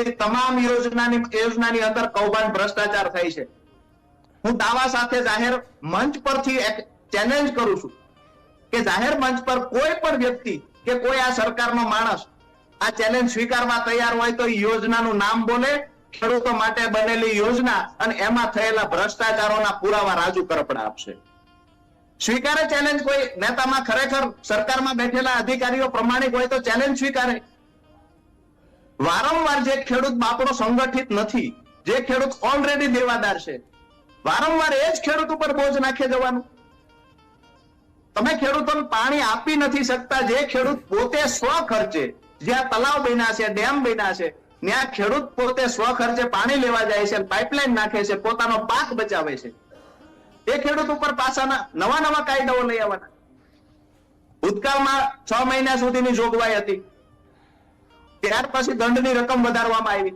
બનેલી તમામ યોજનાની યોજનાની અંદર કૌભાંડ, ભ્રષ્ટાચાર થાય છે. હું દાવા સાથે જાહેર મંચ પરથી ચેલેન્જ કરું છું કે જાહેર મંચ પર કોઈ પણ વ્યક્તિ કે કોઈ આ સરકારનો માણસ આ ચેલેન્જ સ્વીકારવા તૈયાર હોય તો યોજનાનું નામ બોલે, ખેડૂતો માટે બનેલી યોજના અને એમાં થયેલા ભ્રષ્ટાચારોના પુરાવા રાજુ કરપડા આપશે. સ્વીકારે ચેલેન્જ કોઈ નેતામાં ખરેખર સરકારમાં બેઠેલા અધિકારીઓ પ્રમાણિક હોય તો ચેલેન્જ સ્વીકારે. વારંવાર જે ખેડૂત બાપડો સંગઠિત નથી, જે ખેડૂત ઓલરેડી દેવાદાર છે, વારંવાર એ જ ખેડૂત ઉપર બોજ નાખે જવાનું. તમે ખેડૂતોને પાણી આપી નથી શકતા, જે ખેડૂત પોતે સ્વ ખર્ચે જ્યાં તલાવ બન્યા છે, ડેમ બન્યા છે, ત્યાં ખેડૂત પોતે સ્વ ખર્ચે પાણી લેવા જાય છે પાઇપલાઇન નાખે છે, પોતાનો પાક બચાવે છે. એ ખેડૂત ઉપર પાછાના નવા નવા કાયદાઓ લઈ આવવાના. ભૂતકાળમાં છ મહિના સુધીની જોગવાઈ હતી. ત્યાર પછી દંડની રકમ વધારવામાં આવી.